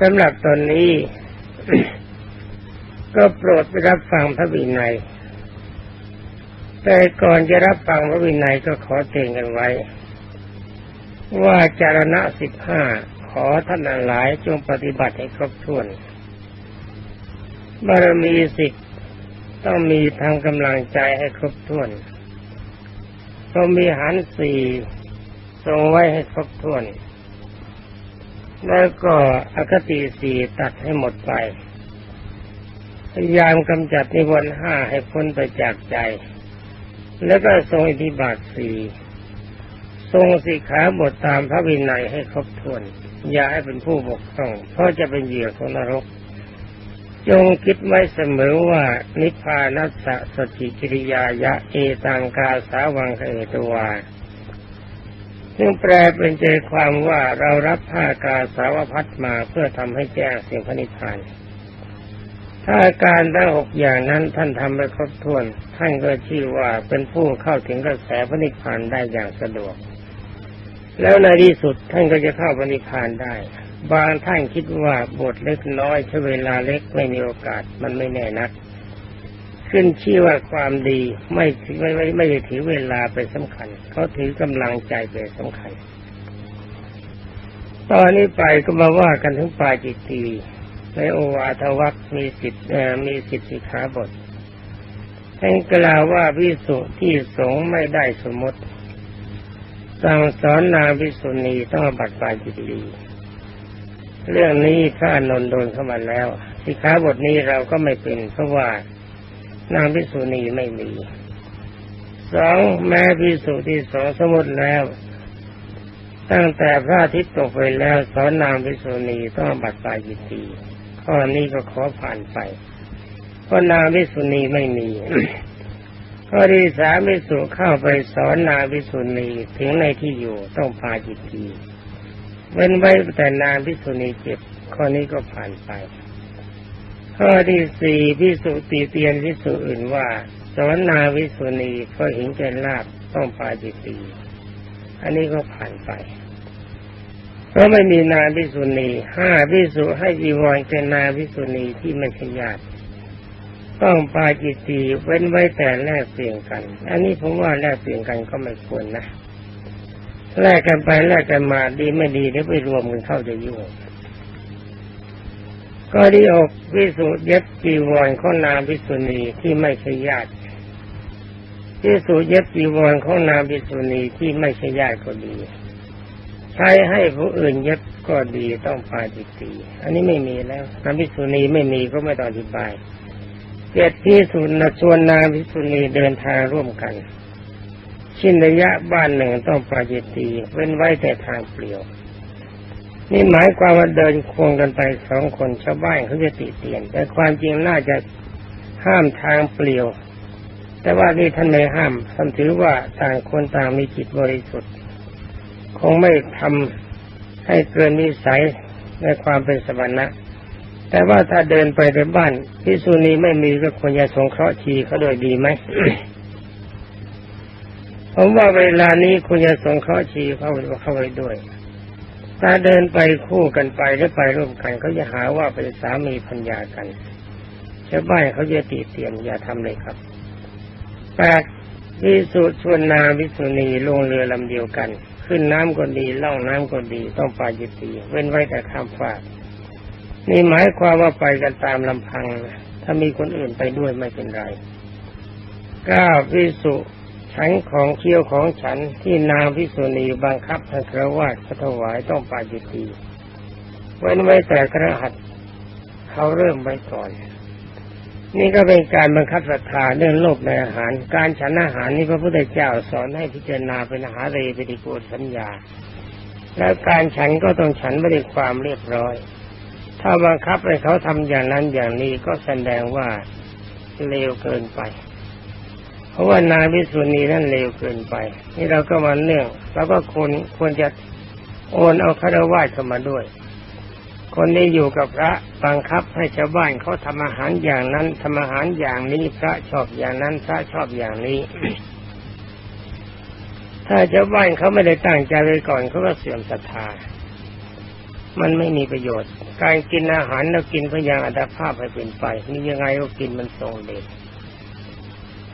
สำหรับตอนนี้ ก็โปรดไปรับฟังพระวินัย แต่ก่อนจะรับฟังพระวินัยก็ขอเตือนกันไว้ ว่าจารณะสิบห้าขอท่านหลายจงปฏิบัติให้ครบถ้วนบารมีสิบต้องมีทางกำลังใจให้ครบถ้วนต้องมีหันสี่ทรงไว้ให้ครบถ้วน แล้วก็อคติสี่ตัดให้หมดไปพยายามกำจัดนิวรณ์ห้าให้พ้นไปจากใจ แล้วก็ทรงอิทธิบาทสี่ทรงสิกขาบทตามพระวินัยให้ครบถ้วน อย่าให้เป็นผู้บกพร่อง เพราะจะเป็นเหยื่อของนรก จงคิดไว้เสมอว่านิพพานัสสะสติกิริยายะเอตังกาสาวังเอตวา ซึ่งแปลเป็นใจความว่าเรารับผ้ากาสาวพัดมาเพื่อทำให้แจ้งเสียงพระนิพพาน ถ้าการทั้งหกอย่างนั้นท่านทำไปครบถ้วน ท่านก็ชื่อว่าเป็นผู้เข้าถึงกระแสพระนิพพานได้อย่างสะดวก แล้วในที่สุดท่านก็จะเข้าพระนิพพานได้ บางท่านคิดว่าบทเล็กน้อยใช้เวลาเล็กไม่มีโอกาสมันไม่แน่นัก ขึ้นชื่อว่าความดีไม่ไม่ไม่ไม่ได้ถือเวลาเป็นสำคัญ เขาถือกำลังใจเป็นสำคัญ ตอนนี้ไปก็มาว่ากันถึงปาจิตตีในโอวาทวัคมีสิทธิ์มีสิทธิขาบทท่านกล่าวว่าพิสุที่สงฆ์ไม่ได้สมมติสั่งสอนนางพิสุณีต้องบัตรปาจิตตีเรื่องนี้พระนนโดนเข้ามาแล้วสิขาบทนี้เราก็ไม่เป็นเพราะว่า นางพิสุณีไม่มีสองแม้พิสุที่สองสมมติแล้ว ตั้งแต่พระอาทิตย์ตกไปแล้วสอนนางพิสุณีต้องบัตรปาจิตตีข้อนี้ก็ขอผ่านไปเพราะนางพิสุณีไม่มีข้อที่สามพิสุเข้าไปสอนนางพิสุณีถึงในที่อยู่ต้องพาจิตตีเว้นไว้แต่นางพิสุณีเจ็บข้อนี้ก็ผ่านไป ข้อที่สี่พิสุตีเตียนพิสุอื่นว่าสอนนางพิสุณีเพราะเห็นแก่ลาบต้องพาจิตตี อันนี้ก็ผ่านไปเพราะไม่มีนางพิสุณีห้าพิสุให้จีวรแก่นางพิสุณีที่ไม่ใช่ญาติต้องปาจิตตีเว้นไว้แต่แลกเปลี่ยนกัน อันนี้ผมว่าแลกเปลี่ยนกันก็ไม่ควรนะแลกกันไปแลกกันมาดีไม่ดีเดี๋ยวไปรวมกันเข้าจะยุ่ง ก็ดีอกพิสุเย็บจีวรข้อนางพิสุณีที่ไม่ใช่ญาติพิสุเย็บจีวรข้อนางพิสุณีที่ไม่ใช่ญาติก็ดี ใช้ให้ผู้อื่นเย็บก็ดีต้องปาจิตตีอันนี้ไม่มีแล้วนางพิสุณีไม่มีก็ไม่ต้องอธิบายเจ็ดพิสุนชวนนางพิสุณีเดินทางร่วมกันชิ้นระยะบ้านหนึ่งต้องปาจิตตีเว้นไว้แต่ทางเปลี่ยว นี่หมายความว่าเดินควงกันไปสองคนชาวบ้านเขาจะติเตียน แต่ความจริงน่าจะห้ามทางเปลี่ยว แต่ว่านี่ท่านไม่ห้ามท่านถือว่าต่างคนต่างมีจิตบริสุทธิ์ คงไม่ทำให้เกินนิสัยในความเป็นสมณะ แต่ว่าถ้าเดินไปในบ้านพิสุนีไม่มีก็ควรจะสงเคราะห์ชีเขาโดยดีไหมผมว่าเวลานี้คุณจะสงเคราะห์ชีเขาเข้าไปด้วย ถ้าเดินไปคู่กันไปหรือไปร่วมกันเขาจะหาว่าเป็นสามีพัญญากันชาวบ้านเขาจะตีเตียนอย่าทำเลยครับแปดวิสุชวนนาวิสุณีลงเรือลำเดียวกัน ขึ้นน้ำก็ดีล่องน้ำก็ดีต้องปาจิตตีเว้นไว้แต่ข้ามฟากนี่หมายความว่าไปกันตามลำพัง ถ้ามีคนอื่นไปด้วยไม่เป็นไรเก้าวิสุ ฉันของเคี้ยวของฉันที่นางพิสุณีบังคับให้ครวาสถวายต้องปาจิตตีเว้นไว้แต่กระหัตเขาเริ่มไว้ก่อน นี่ก็เป็นการบังคับศรัทธาเรื่องโลภในอาหาร การฉันอาหารนี่พระพุทธเจ้าสอนให้พิจารณาเป็นอาหารเรปฏิโกสัญญา แล้วการฉันก็ต้องฉันไม่ได้ความเรียบร้อย ถ้าบังคับให้เขาทำอย่างนั้นอย่างนี้ก็แสดงว่าเลวเกินไป เพราะว่านางพิสุณีนั่นเลวเกินไป นี่เราก็มาเนื่องแล้วก็ควรควรจะโอนเอาคารวะเข้ามาด้วย คนที่อยู่กับพระบังคับให้ชาวบ้านเขาทำอาหารอย่างนั้นทำอาหารอย่างนี้พระชอบอย่างนั้นพระชอบอย่างนี้ ถ้าชาวบ้านเขาไม่ได้ตั้งใจไว้ก่อนเขาก็เสื่อมศรัทธามันไม่มีประโยชน์ การกินอาหารเรากินเพื่อยังอัตภาพให้เป็นไปมียังไงก็กินมันทรงเดช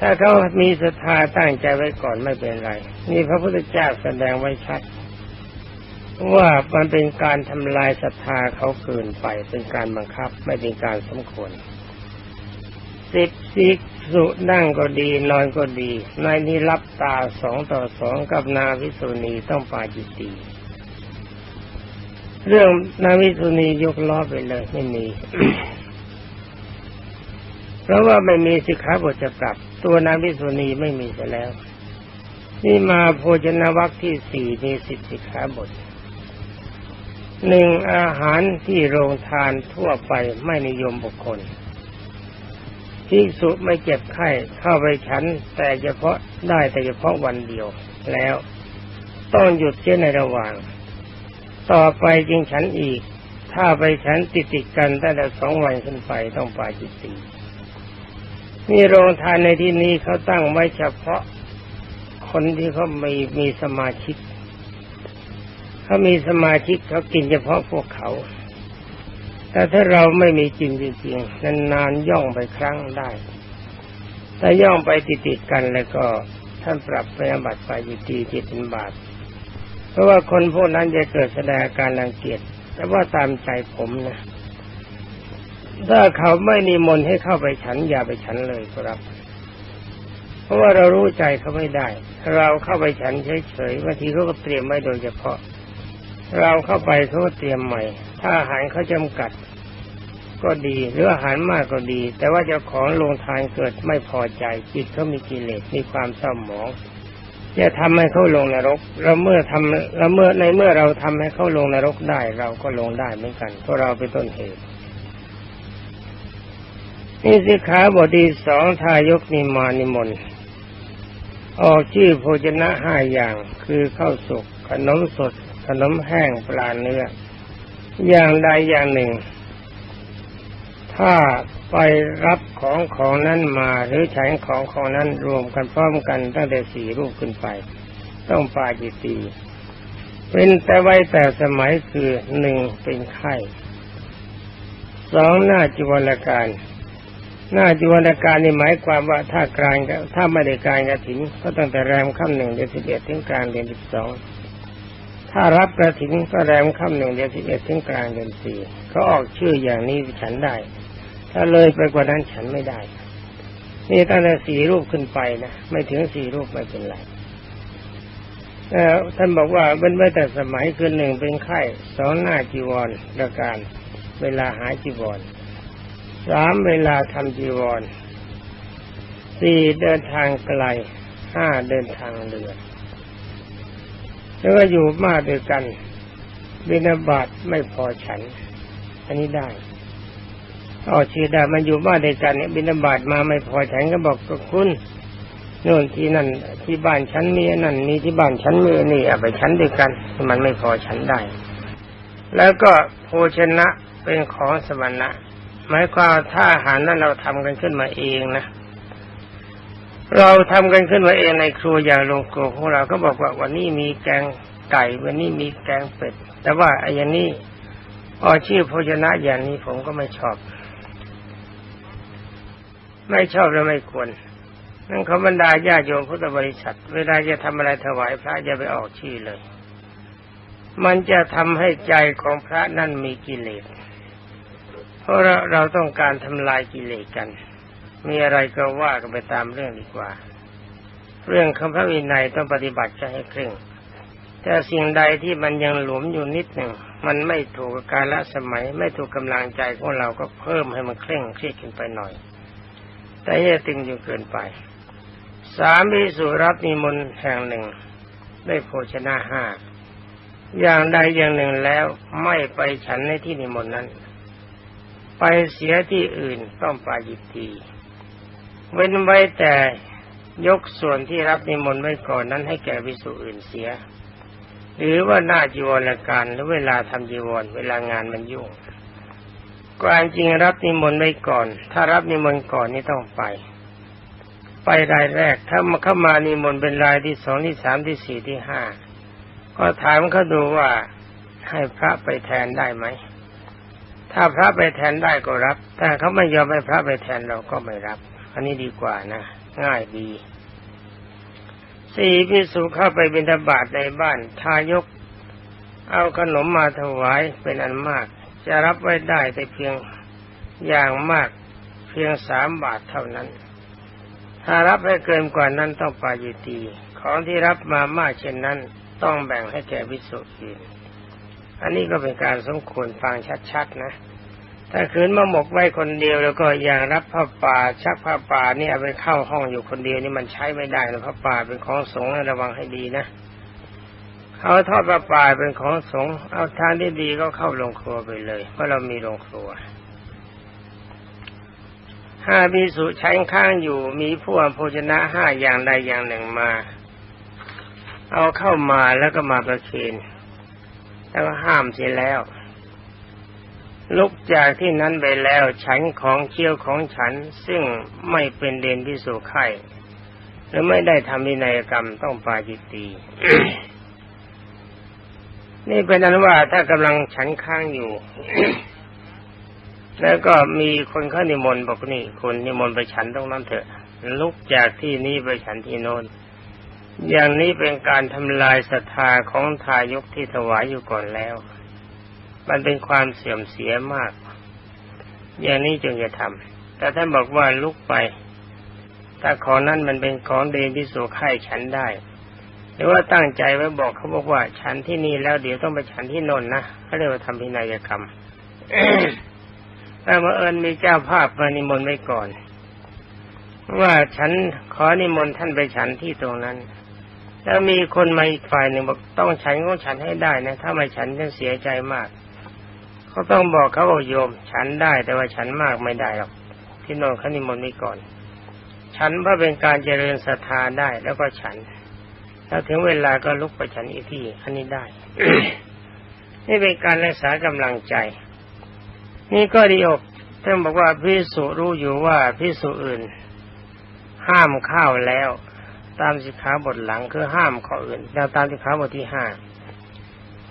ถ้าเขามีศรัทธาตั้งใจไว้ก่อนไม่เป็นไร นี่พระพุทธเจ้าแสดงไว้ชัด ว่ามันเป็นการทำลายศรัทธาเขาเกินไป เป็นการบังคับ ไม่เป็นการสมควรสิบสิกสุนั่งก็ดีนอนก็ดีนายนี้รับตาสองต่อสองกับนาวิสุณีต้องปาจิตตีเรื่องนาวิสุณียกล้อไปเลยไม่มี เพราะว่าไม่มีสิกขาบทจะปรับ ตัวนาวิสุณีไม่มีซะแล้ว นี่มาโภชนาวัคที่สี่มีสิบสิกขาบทหนึ่งอาหารที่โรงทานทั่วไปไม่นิยมบุคคลที่สุไม่เจ็บไข้เข้าไปฉัน แต่เฉพาะได้แต่เฉพาะวันเดียวแล้ว ต้องหยุดเสียในระหว่าง ต่อไปจึงฉันอีก ถ้าไปฉันติดติดกันตั้งแต่สองวันขึ้นไปต้องปาจิตตี นี่โรงทานในที่นี้เขาตั้งไว้เฉพาะ คนที่เขามีมีสมาชิกเขามีสมาชิกเขากินเฉพาะพวกเขา แต่ถ้าเราไม่มีจริงจริงๆนานๆย่องไปครั้งได้ถ้าย่องไปติดๆกันแล้วก็ท่านปรับไปบัตรไปยิตีจิตเป็นบาท เพราะว่าคนพวกนั้นจะเกิดแสดงการรังเกียจแต่ว่าตามใจผมนะ ถ้าเขาไม่นิมนต์ให้เข้าไปฉัน อย่าไปฉันเลยครับ เพราะว่าเรารู้ใจเขาไม่ได้ เราเข้าไปฉันเฉยๆบางทีเขาก็เตรียมไว้โดยเฉพาะ เราเข้าไปเขาก็เตรียมใหม่ ถ้าอาหารเขาจำกัด ก็ดี หรืออาหารมากก็ดี แต่ว่าเจ้าของโรงทานเกิดไม่พอใจจิตเขามีกิเลสมีความเศร้าหมองจะทำให้เขาลงนรก เราเมื่อทำเราเมื่อในเมื่อเราทำให้เขาลงนรกได้ เราก็ลงได้เหมือนกันเพราะเราเป็นต้นเหตุ นี่สิขาบทีสองทายกนิมานิมนต์ออกชื่อโภชนะห้าอย่างคือข้าวสุกขนมสด ขนมแห้งปลาเนื้อ อย่างใดอย่างหนึ่ง ถ้าไปรับของของนั้นมาหรือใช้ของของนั้นรวมกันพร้อมกันตั้งแต่สี่รูปขึ้นไป ต้องปาจิตีเป็นแต่ไว้แต่สมัยคือหนึ่งเป็นไข้สองหน้าจิวรการ หน้าจิวรการนี่หมายความว่าถ้ากลางถ้าไม่ได้กลางกระถิ่นก็ตั้งแต่แรมค่ำหนึ่งเดือนสิบเอ็ดถึงกลางเดือนสิบสองถ้ารับกระถิ่นก็แรมค่ำหนึ่งเดือนสิบเอ็ดถึงกลางเดือนสี่เขาออกชื่ออย่างนี้ฉันได้ ถ้าเลยไปกว่านั้นฉันไม่ได้ นี่ตั้งแต่สี่รูปขึ้นไปนะไม่ถึงสี่รูปไม่เป็นไรท่านบอกว่าเป็นไว้แต่สมัยคือหนึ่งเป็นไข้สองหน้าจีวรประการ เวลาหาจีวร สามเวลาทำจีวรสี่เดินทางไกลห้าเดินทางเรือแล้วก็อยู่มากด้วยกันบินาบาตไม่พอฉัน อันนี้ได้อ๋อชื่อได้มันอยู่บ้านด้วยกันเนี่ยบินาบาตมาไม่พอฉันก็บอกกับคุณโน่นที่นั่น ที่บ้านฉันมีนั่นมีที่บ้านฉันมีนี่เอาไปฉันด้วยกัน มันไม่พอฉันได้ แล้วก็โภชนะเป็นของสมณะ หมายความถ้าอาหารนั้นเราทำกันขึ้นมาเองนะเราทำกันขึ้นมาเองในครัวอย่างโรงครัวของเราก็บอกว่าวันนี้มีแกงไก่วันนี้มีแกงเป็ด แต่ว่าไอ้ย่านี้พอชื่อโภชนะอย่างนี้ผมก็ไม่ชอบ ไม่ชอบและไม่ควรนั่นเขาบรรดาญาโยมพุทธบริษัท เวลาจะทำอะไรถวายพระอย่าไปออกชื่อเลย มันจะทำให้ใจของพระนั่นมีกิเลส เพราะเราเราต้องการทำลายกิเลสกัน มีอะไรก็ว่ากันไปตามเรื่องดีกว่า เรื่องคำพระวินัยต้องปฏิบัติจะให้เคร่ง แต่สิ่งใดที่มันยังหลวมอยู่นิดหนึ่ง มันไม่ถูกกาลสมัย ไม่ถูกกำลังใจของเราก็เพิ่มให้มันเคร่งเครียดขึ้นไปหน่อย แต่อย่าตึงอยู่เกินไป สามพิสุรับนิมนต์แห่งหนึ่ง ได้โภชนะห้าอย่างใดอย่างหนึ่งแล้วไม่ไปฉันในที่นิมนต์นั้น ไปเสียที่อื่นต้องปายิตทีเว้นไว้แต่ยกส่วนที่รับนิมนต์ไว้ก่อนนั้นให้แก่วิสุอื่นเสีย หรือว่าหน้าจีวรการหรือเวลาทำจีวรเวลางานมันยุ่งการจริงรับนิมนต์ไว้ก่อน ถ้ารับนิมนต์ก่อนนี่ต้องไป ไปรายแรก ถ้ามาเข้ามานิมนต์เป็นรายที่สองที่สามที่สี่ที่ห้าก็ถามเขาดูว่าให้พระไปแทนได้ไหม ถ้าพระไปแทนได้ก็รับ แต่เขาไม่ยอมให้พระไปแทนเราก็ไม่รับ อันนี้ดีกว่านะ ง่ายดี สี่พิสุเข้าไปบิณฑบาตในบ้าน ทายก เอาขนมมาถวายเป็นอันมาก จะรับไว้ได้แต่เพียงอย่างมากเพียงสามบาทเท่านั้น ถ้ารับให้เกินกว่านั้นต้องปายิตี ของที่รับมามากเช่นนั้น ต้องแบ่งให้แก่วิสุอื่น อันนี้ก็เป็นการสมควรฟังชัดๆนะ ถ้าคืนมาหมกไว้คนเดียวแล้วก็อย่างรับผ้าป่าชักผ้าป่านี่เอาไปเข้าห้องอยู่คนเดียวนี่มันใช้ไม่ได้นะผ้าป่าเป็นของสงฆ์ระวังให้ดีนะเอาทอดผ้าป่าเป็นของสงฆ์เอาทางที่ดีก็เข้าโรงครัวไปเลย เพราะเรามีโรงครัวห้าพิสุใช้ข้างอยู่มีผู้อภชนะห้าอย่างใดอย่างหนึ่งมา เอาเข้ามาแล้วก็มาประเคน แล้วก็ห้ามเสียแล้ว ลุกจากที่นั้นไปแล้วฉันของเคี้ยวของฉันซึ่งไม่เป็นเดนพิสุไข่หรือไม่ได้ทำวินัยกรรมต้องปาจิตตีนี่เป็นนั้นว่าถ้ากำลังฉันข้างอยู่ แล้วก็มีคนเข้านิมนต์บอกนี่คนนิมนต์ไปฉันตรงนั้นเถอะ ลุกจากที่นี้ไปฉันที่โน้น อย่างนี้เป็นการทำลายศรัทธาของทายกที่ถวายอยู่ก่อนแล้ว มันเป็นความเสื่อมเสียมาก อย่างนี้จึงจะทำแต่ท่านบอกว่าลุกไป ถ้าของนั้นมันเป็นของเดนพิสูไข่ฉันได้ หรือว่าตั้งใจไว้บอกเขาบอกว่า ฉันที่นี่แล้วเดี๋ยวต้องไปฉันที่นนนะเขาเรียกว่าทำพินัยกรรมแต่เมื่อเอิญมีเจ้าภาพมานิมนต์ไว้ก่อน ว่าฉันขอนิมนต์ท่านไปฉันที่ตรงนั้น แล้วมีคนมาอีกฝ่ายหนึ่งบอกต้องฉันของฉันให้ได้นะ ถ้าไม่ฉันจะเสียใจมากเขาต้องบอกเขาบอกโยม ฉันได้แต่ว่าฉันมากไม่ได้หรอกที่นอนขนิมนต์ไว้ก่อน ฉันเพื่อเป็นการเจริญศรัทธาได้แล้วก็ฉันแล้วถึงเวลาก็ลุกไปฉันอีกที่อันนี้ได้ นี่เป็นการรักษากำลังใจ นี่ก็ดีอกท่านบอกว่าพิสุรู้อยู่ว่าพิสุอื่น ห้ามข้าวแล้ว ตามสิกขาบทหลังคือห้ามข้ออื่นแล้วตามสิกขาบทที่ห้า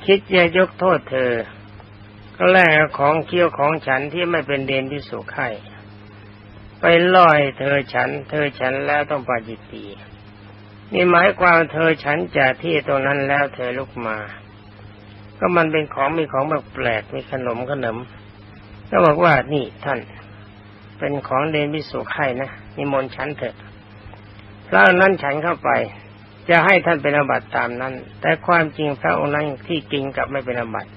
คิดจะยกโทษเธอ ก็แลกของเคี้ยวของฉันที่ไม่เป็นเดนที่สุขไข่ไปล่อยเธอฉัน เธอฉันแล้วต้องปาจิตตีนี่หมายความเธอฉันจากที่ตรงนั้นแล้วเธอลุกมา ก็มันเป็นของมีของแบบแปลกมีขนมขนม ก็บอกว่านี่ท่าน เป็นของเดนพิสุขไข่นะนิมนต์ฉันเถอะ พระนั้นฉันเข้าไป จะให้ท่านเป็นอบัติตามนั้น แต่ความจริงพระองค์นั้นที่จริงกับไม่เป็นอบัติ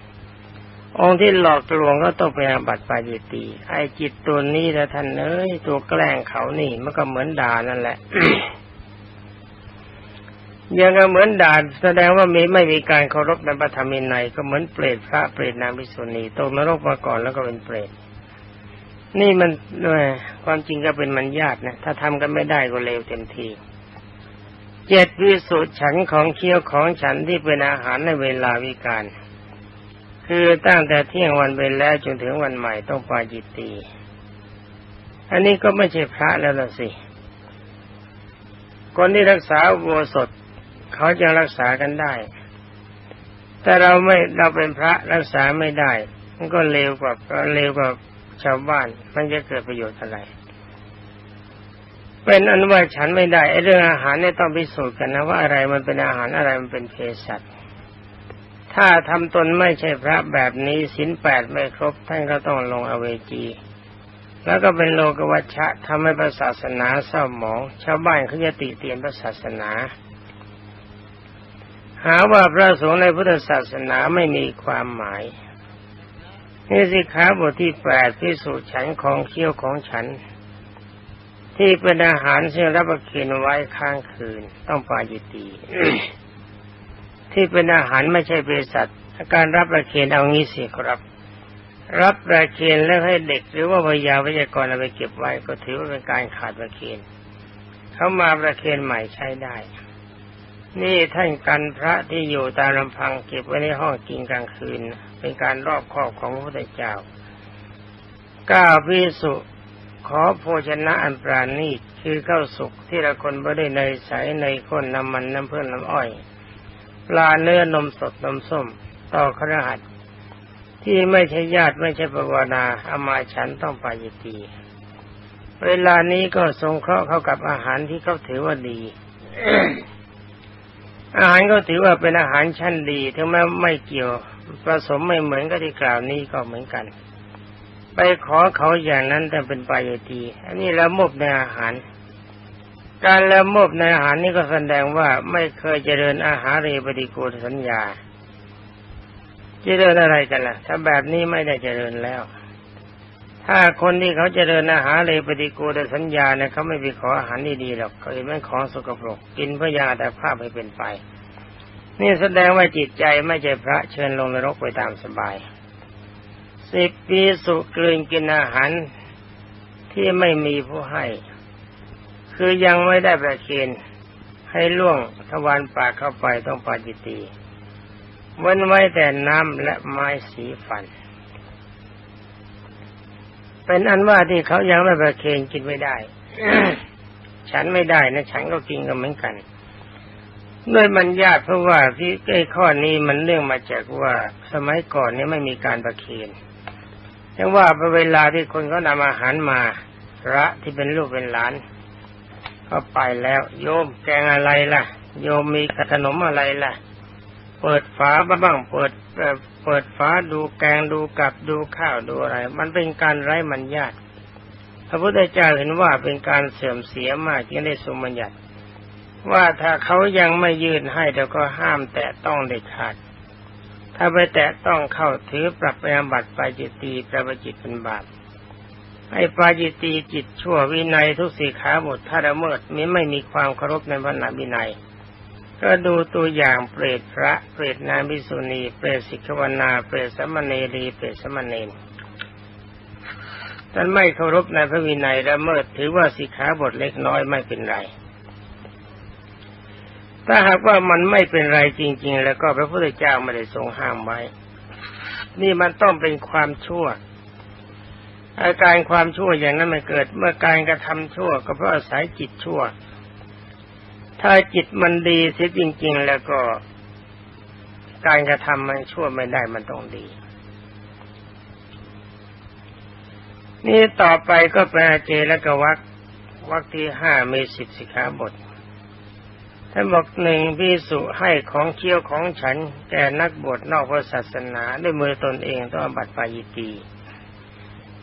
องค์ที่หลอกลวงก็ต้องเป็นอบัติปาจิตี ไอจิตตัวนี้แล้วท่านเอ้ยตัวแกล้งเขานี่มันก็เหมือนด่านั่นแหละยังก็เหมือนด่านแสดงว่ามีไม่มีการเคารพในพระธรรมในก็เหมือนเปรตพระเปรตนางพิสุณีตกนรกมาก่อนแล้วก็เป็นเปรต นี่มันด้วยความจริงก็เป็นมันยากนะถ้าทำกันไม่ได้ก็เลวเต็มทีเจ็ดวิสุทธิฉันของเคี้ยวของฉันที่เป็นอาหารในเวลาวิการ คือตั้งแต่เที่ยงวันไปแล้วจนถึงวันใหม่ต้องปาจิตตี อันนี้ก็ไม่ใช่พระแล้วล่ะสิ คนที่รักษาวัวสดเขาจะรักษากันได้ แต่เราไม่เราเป็นพระรักษาไม่ได้ มันก็เลวกว่าก็เลวกว่า ชาวบ้านมันจะเกิดประโยชน์อะไร เป็นอันว่าฉันไม่ได้ไอ้เรื่องอาหารเนี่ยต้องพิสูจน์กันนะว่าอะไรมันเป็นอาหารอะไรมันเป็นเภสัชถ้าทำตนไม่ใช่พระแบบนี้สินแปดไม่ครบท่านก็ต้องลงอเวจี แล้วก็เป็นโลกวัชชะทำให้พระศาสนาเศร้าหมอง ชาวบ้านเขาจะติเตียนพระศาสนา หาว่าพระสงฆ์ในพุทธศาสนาไม่มีความหมาย นี่สิขาบทที่แปดที่สุฉันของเคี้ยวของฉัน ที่เป็นอาหารซึ่งรับประเคนไว้ค้างคืน ต้องปาจิตีที่เป็นอาหารไม่ใช่เภสัชการรับประเคนเอางี้สิครับ รับประเคนแล้วให้เด็กหรือว่าพยาวิทยากรเอาไปเก็บไว้ก็ถือว่าเป็นการขาดประเคนเขามาประเคนใหม่ใช้ได้ นี่ท่านกันพระที่อยู่ตามลำพังเก็บไว้ในห้องกินกลางคืน เป็นการรอบครอบของพระพุทธเจ้าก้าพิสุขอโภชนะอันปราณีตคือข้าวสุกที่ละคนไม่ได้เนใสในข้นน้ำมันน้ำเพื่อนน้ำอ้อย ปลาเนื้อนมสดนมส้ม ต่อครหัสที่ไม่ใช่ญาติไม่ใช่ปวานาอามาฉันต้องปายตีเวลานี้ก็สงเคราะห์เข้ากับอาหารที่เขาถือว่าดี อาหารก็ถือว่าเป็นอาหารชั้นดี ถึงแม้ไม่เกี่ยว ผสมไม่เหมือนกับที่กล่าวนี้ก็เหมือนกัน ไปขอเขาอย่างนั้นแต่เป็นไปายตีอันนี้ละมบในอาหาร การละมบในอาหารนี่ก็แสดงว่าไม่เคยเจริญอาหารเรปฏิโกฏสัญญาเจริญอะไรกันล่ะ ถ้าแบบนี้ไม่ได้เจริญแล้ว ถ้าคนที่เขาเจริญอาหารเลยปฏิกูลสัญญาเนี่ยเขาไม่ไปขออาหารดีๆหรอกเขาเห็นมันของสกปรกกินเพื่อยาแต่ภาพให้เป็นไป นี่แสดงว่าจิตใจไม่ใช่พระเชิญลงนรกไปตามสบาย สิบปีสุกลืนกินอาหารที่ไม่มีผู้ให้ คือยังไม่ได้ประเคนให้ล่วงทวารปากเข้าไปต้องปาจิตีเว้นไว้แต่น้ำและไม้สีฟัน เป็นอันว่าที่เขายังไม่ประเคนกินไม่ได้ ฉันไม่ได้นะ ฉันก็กินกันเหมือนกัน ด้วยมันยากเพราะว่าที่ไอ้ข้อนี้มันเรื่องมาจากว่าสมัยก่อนนี่ไม่มีการประเคนแต่ว่าเวลาที่คนเขานำอาหารมาพระที่เป็นลูกเป็นหลานก็ไปแล้ว โยมแกงอะไรล่ะ โยมมีขนมอะไรล่ะ เปิดฝาบ้างเปิดเปิดฝาดูแกงดูกับดูข้าวดูอะไร มันเป็นการไร้มันญาติพระพุทธเจ้าเห็นว่าเป็นการเสื่อมเสียมากจึงได้ทรงบัญญัติ ว่าถ้าเขายังไม่ยื่นให้เราก็ห้ามแตะต้องเด็ดขาด ถ้าไปแตะต้องเข้าถือปรับไปอบัติปาจิตตีประปจิตเป็นบาปให้ปาจิตตีจิตชั่ววินัยทุกสี่ขาบทถ้าละเมิดมิไม่มีความเคารพในพระนาวินัย ก็ดูตัวอย่างเปรตพระเปรตนางพิสุณีเปรตสิกขวนาเปรตสมณเนรีเปรตสมณเณรท่านไม่เคารพในพระวินัยละเมิดถือว่าสิกขาบทเล็กน้อยไม่เป็นไร ถ้าหากว่ามันไม่เป็นไรจริง ๆ แล้วก็พระพุทธเจ้าไม่ได้ทรงห้ามไว้ นี่มันต้องเป็นความชั่ว อาการความชั่วอย่างนั้นมันเกิด เมื่อการกระทำชั่ว ก็เพราะอาศัยจิตชั่ว ถ้าจิตมันดีเสียจริง ๆ แล้วก็ การกระทำมันชั่วไม่ได้มันต้องดี นี่ต่อไปก็แปลเจแล้วก็วักวักที่ห้ามีสิบสิขาบท ท่านบอกหนึ่งพิสุให้ของเคี้ยวของฉัน แก่นักบวชนอกพระศาสนาด้วยมือตนเองต้องบัตรปายิตี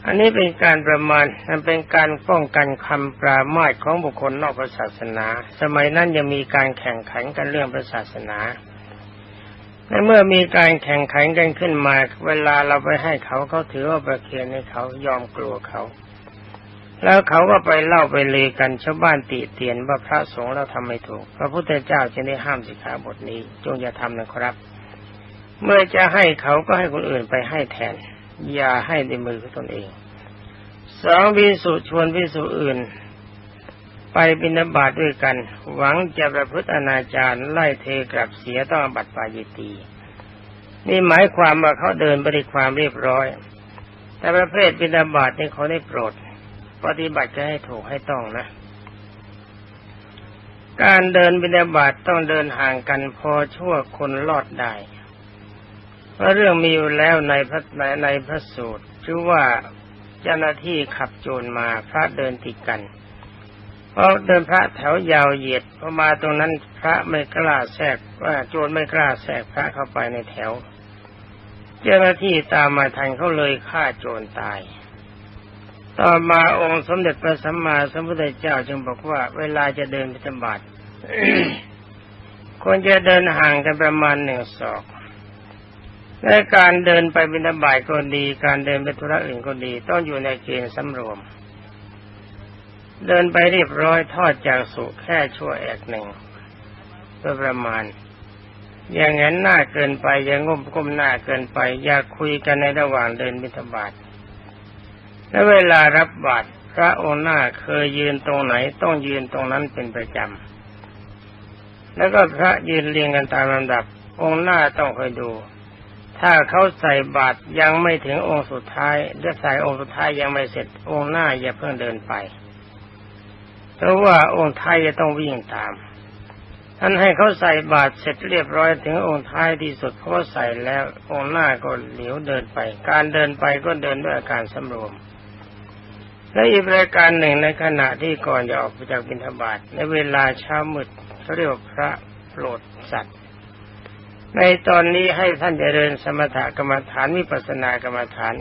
อันนี้เป็นการประมาณมันเป็นการป้องกันคำปรามาสของบุคคลนอกศาสนา สมัยนั้นยังมีการแข่งขันกันเรื่องศาสนาและเมื่อมีการแข่งขันกันขึ้นมา เวลาเราไปให้เขาเขาถือว่าประเคียนให้เขายอมกลัวเขา แล้วเขาก็ไปเล่าไปเลยกันชาวบ้านติเตียนว่าพระสงฆ์เราทำไม่ถูก พระพุทธเจ้าจะได้ห้ามสิกขาบทนี้ จงอย่าทำนะครับ เมื่อจะให้เขาก็ให้คนอื่นไปให้แทน อย่าให้ในมือของตนเองสองพิสุชวนพิสุอื่น ไปบินาบาตด้วยกัน หวังจะประพฤติอนาจารไล่เทกลับเสียต้องบัตรปายิตี นี่หมายความว่าเขาเดินไปด้วยความเรียบร้อย แต่ประเภทบินาบาตนี่เขาได้โปรด ปฏิบัติจะให้ถูกให้ต้องนะ การเดินบินาบาตต้องเดินห่างกันพอชั่วคนรอดได้เพราะเรื่องมีอยู่แล้วในพระในในพระสูตรชื่อว่าเจ้าหน้าที่ขับโจรมาพระเดินติดกันเพราะเดินพระแถวยาวเหยียดพอมาตรงนั้นพระไม่กล้าแทรกว่าโจรไม่กล้าแทรกพระเข้าไปในแถว เจ้าหน้าที่ตามมาทันเขาเลยฆ่าโจรตาย ต่อมาองค์สมเด็จพระสัมมาสัมพุทธเจ้าจึงบอกว่า เวลาจะเดินปิบาตควรจะเดินห่างกันประมาณหนึ่งศอกและการเดินไปบิณฑบาตก็ดี การเดินไปธุระอื่นก็ดี ต้องอยู่ในเกณฑ์สำรวม เดินไปเรียบร้อยทอดจากสุแค่ชั่วแอกหนึ่งโดยประมาณ อย่างนั้นหน้าเกินไปอย่างงมก้มหน้าเกินไป อย่าคุยกันในระหว่างเดินบิณฑบาต และเวลารับบาตรพระองค์หน้าเคยยืนตรงไหน ต้องยืนตรงนั้นเป็นประจำ แล้วก็พระยืนเรียงกันตามลำดับ องค์หน้าต้องคอยดู ถ้าเขาใส่บาตรยังไม่ถึงองค์สุดท้ายหรือใส่องค์สุดท้ายยังไม่เสร็จ องค์หน้าอย่าเพิ่งเดินไป เพราะว่าองค์ท้ายจะต้องวิ่งตามท่านให้เขาใส่บาตรเสร็จเรียบร้อยถึงองค์ท้ายที่สุดเขาก็ใส่แล้วองค์หน้าก็เหลียวเดินไป การเดินไปก็เดินด้วยอาการสำรวม และอีกรายการหนึ่งในขณะที่ก่อนจะออกจากบิณฑบาตในเวลาเช้ามืดเขาเรียกว่าพระโปรดสัตว์ ในตอนนี้ให้ท่านเจริญสมถกรรมฐานวิปัสสนากรรมฐาน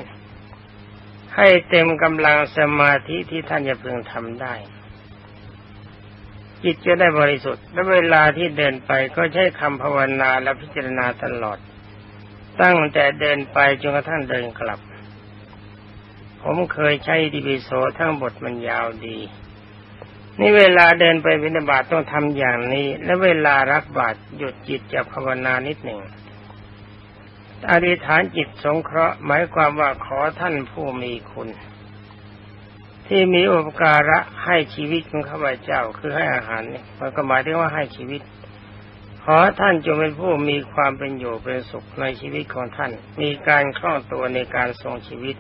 ให้เต็มกำลังสมาธิที่ท่านจะพึงทำได้ จิตจะได้บริสุทธิ์ และเวลาที่เดินไปก็ใช้คำภาวนาและพิจารณาตลอด ตั้งแต่เดินไปจนกระทั่งเดินกลับ ผมเคยใช้ดิบิโสทั้งบทมันยาวดี นี่เวลาเดินไปวินาบาตต้องทำอย่างนี้ และเวลารับบาตรหยุดจิตจากภาวนานิดหนึ่งอธิษฐานจิตสงเคราะห์หมายความว่าขอท่านผู้มีคุณ ที่มีอุปการะให้ชีวิตของข้าพเจ้าคือให้อาหารนี่มันก็หมายถึงว่าให้ชีวิตขอท่านจงเป็นผู้มีความเป็นอยู่เป็นสุขในชีวิตของท่าน มีการคล่องตัวในการทรงชีวิต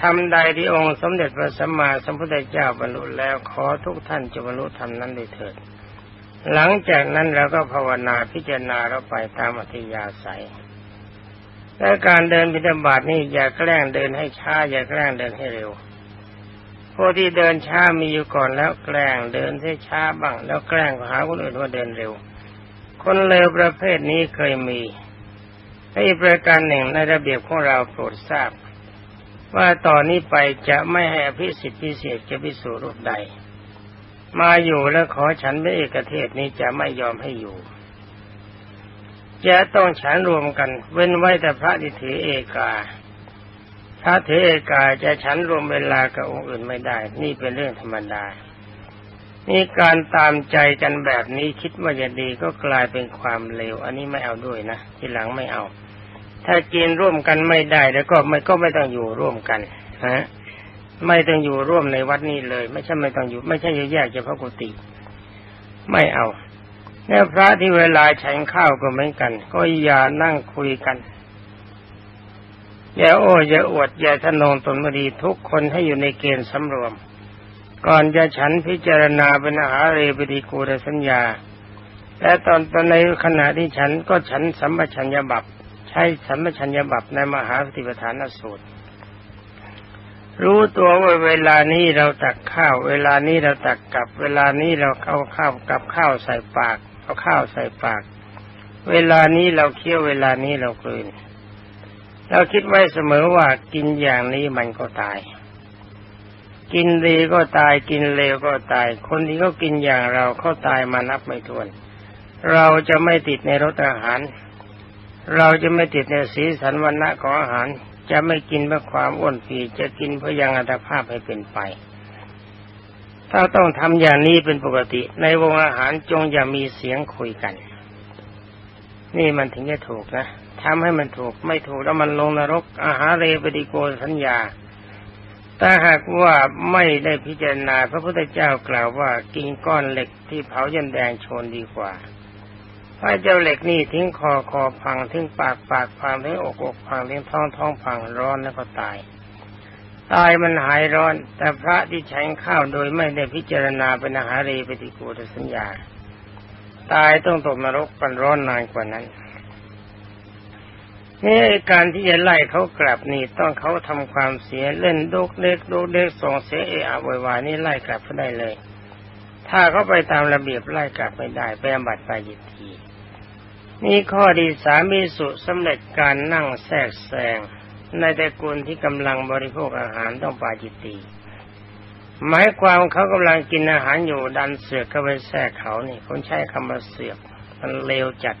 ทำใดที่องค์สมเด็จพระสัมมาสัมพุทธเจ้าบรรลุแล้วขอทุกท่านจงบรรลุธรรมนั้นด้วยเถิด หลังจากนั้นเราก็ภาวนาพิจารณาเราไปตามอัธยาศัยและการเดินบิณฑบาตนี่อย่าแกล้งเดินให้ช้า อย่าแกล้งเดินให้เร็วพวกที่เดินช้ามีอยู่ก่อนแล้วแกล้งเดินให้ช้าบ้าง แล้วแกล้งหาคนอื่นว่าเดินเร็ว คนเลวประเภทนี้เคยมีให้ประการหนึ่งในระเบียบของเราโปรดทราบ ว่าต่อนนี้ไปจะไม่ให้อภิสิทธิพิเศษจะพิสูรรูปใด มาอยู่แล้วขอฉันไม่เอกเทศนี้จะไม่ยอมให้อยู่ จะต้องฉันรวมกัน เว้นไว้แต่พระที่ถือเอกา พระถือเอกาจะฉันรวมเวลากับองค์อื่นไม่ได้ นี่เป็นเรื่องธรรมดานี่การตามใจกันแบบนี้คิดว่าจะดีก็กลายเป็นความเลว อันนี้ไม่เอาด้วยนะ ทีหลังไม่เอา ถ้ากินร่วมกันไม่ได้แล้วก็ไม่ก็ไม่ต้องอยู่ร่วมกันฮะไม่ต้องอยู่ร่วมในวัดนี้เลย ไม่ใช่ไม่ต้องอยู่ ไม่ใช่แยกเฉพาะกุฏิไม่เอาเนี่ยพระที่เวลาฉันข้าวก็เหมือนกัน ก็อย่านั่งคุยกันอย่าโอ้อย่าอวดอย่าทะนงตนมาดีทุกคนให้อยู่ในเกณฑ์สำรวม ก่อนจะฉันพิจารณาเป็นอาหารเรปฏิกูลสัญญาและตอนตอนในขณะที่ฉันก็ฉันสัมปชัญญะบับ ใช้สัมปชัญญบับในมหาสติปัฏฐานสูตร รู้ตัวว่าเวลานี้เราตักข้าว เวลานี้เราตักกับ เวลานี้เราเข้าข้าวกับข้าวใส่ปาก เอาข้าวใส่ปาก เวลานี้เราเคี้ยวเวลานี้เรากลืน เราคิดไว้เสมอว่ากินอย่างนี้มันก็ตายกินดีก็ตายกินเลวก็ตาย คนที่เขากินอย่างเราเขาตายมานับไม่ถ้วน เราจะไม่ติดในรสอาหาร เราจะไม่ติดในสีสันวันณะของอาหาร จะไม่กินเพื่อความอ้วนผีจะกินเพื่อยังอัตภาพให้เป็นไป ถ้าต้องทำอย่างนี้เป็นปกติ ในวงอาหารจงอย่ามีเสียงคุยกัน นี่มันถึงจะถูกนะทำให้มันถูกไม่ถูกแล้วมันลงนรก อาหารเรปฏิโกสัญญาถ้าหากว่าไม่ได้พิจารณาพระพุทธเจ้ากล่าวว่ากินก้อนเหล็กที่เผายันแดงโชนดีกว่า พระเจ้าเหล็กนี่ทิ้งคอคอพังทิ้งปากปากพังทิ้งอกอกพังทิ้งท้องท้องพังร้อนแล้วก็ตาย ตายมันหายร้อน แต่พระที่ฉันข้าวโดยไม่ได้พิจารณาเป็นอาหารเรปฏิกูลสัญญา ตายต้องตกนรกกันร้อนนานกว่านั้นนี่การที่จะไล่เขากลับนี่ต้องเขาทำความเสียเล่นโดกเล็กโดกเล็กส่งเสียเอะอะวายนี่ไล่กลับเขาได้เลย ถ้าเขาไปตามระเบียบไล่กลับไม่ได้ไปอบัติไปยิที นี่ข้อดีสามีสุสำเร็จการนั่งแทรกแซงในแต่กุลที่กำลังบริโภคอาหารต้องปาจิตตีหมายความเขากำลังกินอาหารอยู่ดันเสือกเข้าไปแทรกเขานี่คนใช้คำว่าเสือกมันเลวจัด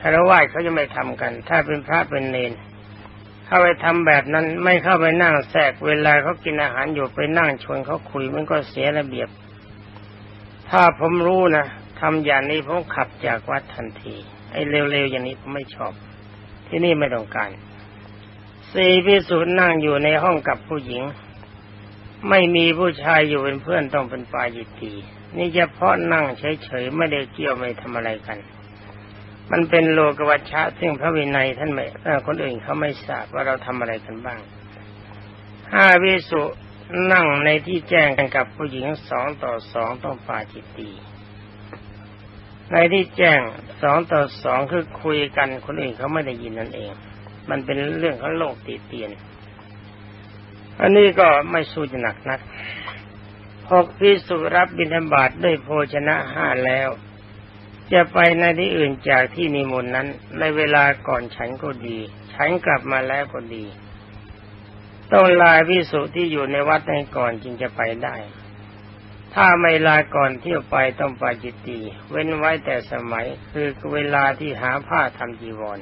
คารวะเขาจะไม่ทำกัน ถ้าเป็นพระเป็นเนนเข้าไปทำแบบนั้นไม่เข้าไปนั่งแทรกเวลาเขากินอาหารอยู่ไปนั่งชวนเขาคุยมันก็เสียระเบียบ ถ้าผมรู้นะ ทำอย่างนี้ผมขับจากวัดทันที ไอ้เร็วๆอย่างนี้ผมไม่ชอบ ที่นี่ไม่ต้องการสี่พิสูจน์นั่งอยู่ในห้องกับผู้หญิง ไม่มีผู้ชายอยู่เป็นเพื่อนต้องเป็นปายิตีนี่เฉพาะนั่งเฉยๆไม่ได้เกี่ยวไม่ทำอะไรกัน มันเป็นโลกวัชชะ ซึ่งพระวินัยท่านไม่คนอื่นเขาไม่ทราบว่าเราทำอะไรกันบ้าง ห้าวิสุนั่งในที่แจ้งกันกับผู้หญิงสองต่อสองต้องปาจิตตี ในที่แจ้งสองต่อสองคือคุยกันคนอื่นเขาไม่ได้ยินนั่นเอง มันเป็นเรื่องของโลกตีเตียน อันนี้ก็ไม่สู้จะหนักนักหกพิสุรับบิณฑบาตด้วยโภชนะห้าแล้ว จะไปในที่อื่นจากที่นิมนต์นั้น ในเวลาก่อนฉันก็ดี ฉันกลับมาแล้วก็ดี ต้องลาพิสุที่อยู่ในวัดในก่อนจึงจะไปได้ ถ้าไม่ลาก่อนเที่ยวไปต้องไปจิตตีเว้นไว้แต่สมัยคือเวลาที่หาผ้าทำจีวร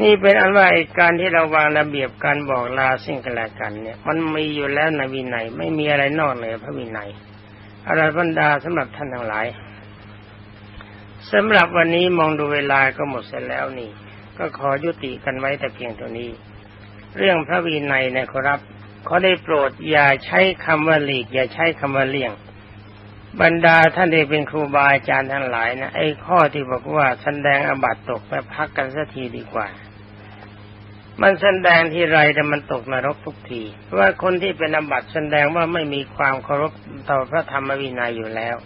นี่เป็นอันว่าไอ้การที่เราวางระเบียบการบอกลาสิ่งกันและกันเนี่ย มันมีอยู่แล้วในวินัยไม่มีอะไรนอกเหนือพระวินัยอะไรบรรดาสำหรับท่านทั้งหลายสำหรับวันนี้มองดูเวลาก็หมดเสร็จแล้วนี่ ก็ขอยุติกันไว้แต่เพียงเท่านี้ เรื่องพระวินัยนะครับ ขอได้โปรดอย่าใช้คำว่าหลีก อย่าใช้คำว่าเลี่ยง บรรดาท่านที่เป็นครูบาอาจารย์ทั้งหลายนะไอ้ข้อที่บอกว่าแสดงอบัตตกไปพักกันสักทีดีกว่า มันแสดงที่ไรแต่มันตกนรกทุกทีเพราะว่าคนที่เป็นอบัตแสดงว่าไม่มีความเคารพต่อพระธรรมวินัยอยู่แล้ว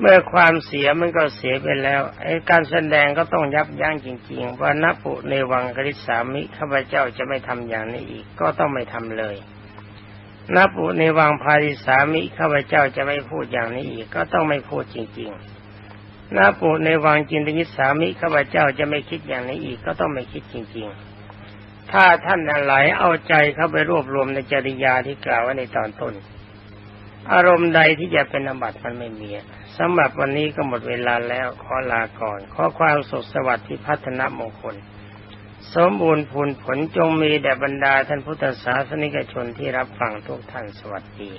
เมื่อความเสียมันก็เสียไปแล้วไอ้การแสดงก็ต้องยับยั้งจริงๆว่านับปุในวังกฤษสามิข้าพเจ้าจะไม่ทำอย่างนี้อีก ก็ต้องไม่ทำเลยนับปุในวังพาริสามิข้าพเจ้าจะไม่พูดอย่างนี้อีก ก็ต้องไม่พูดจริงๆนับปุในวังจินตยิสามิข้าพเจ้าจะไม่คิดอย่างนี้อีก ก็ต้องไม่คิดจริง ๆ ถ้าท่านอะไรเอาใจเข้าไปรวบรวมในจริยาที่กล่าวไว้ในตอนต้น อารมณ์ใดที่จะเป็นอบัติมันไม่มี สำหรับวันนี้ก็หมดเวลาแล้วขอลาก่อน ขอความสุขสวัสดิ์ที่พัฒนามงคล สมบูรณ์ผลผลจงมีแด่บรรดาท่านพุทธศาสนิกชนที่รับฟังทุกท่านสวัสดี